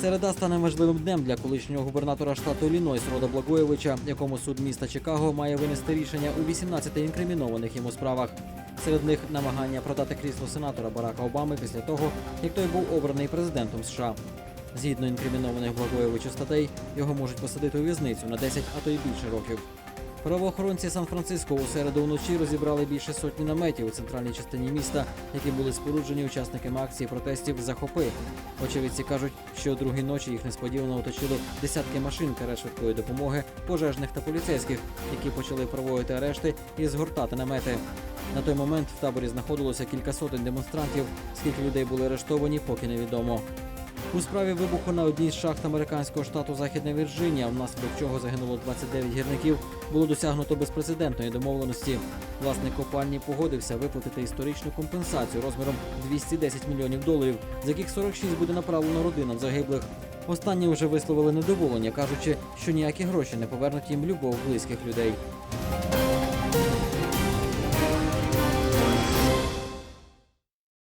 Середа стане важливим днем для колишнього губернатора штату Іллінойс Рода Благоєвича, якому суд міста Чикаго має винести рішення у 18 інкримінованих йому справах. Серед них намагання продати крісло сенатора Барака Обами після того, як той був обраний президентом США. Згідно інкримінованих Благоєвичу статей, його можуть посадити у в'язницю на 10, а то й більше років. Правоохоронці Сан-Франциско у середу вночі розібрали більше сотні наметів у центральній частині міста, які були споруджені учасниками акції протестів Захопи. Очевидці кажуть, що другій ночі їх несподівано оточили десятки машин карет швидкої допомоги, пожежних та поліцейських, які почали проводити арешти і згортати намети. На той момент в таборі знаходилося кілька сотень демонстрантів. Скільки людей були арештовані, поки невідомо. У справі вибуху на одній з шахт американського штату Західна Вірджинія, внаслідок чого загинуло 29 гірників, було досягнуто безпрецедентної домовленості. Власник копальні погодився виплатити історичну компенсацію розміром 210 мільйонів доларів, з яких 46 буде направлено родинам загиблих. Останні вже висловили недоволення, кажучи, що ніякі гроші не повернуть їм любов близьких людей.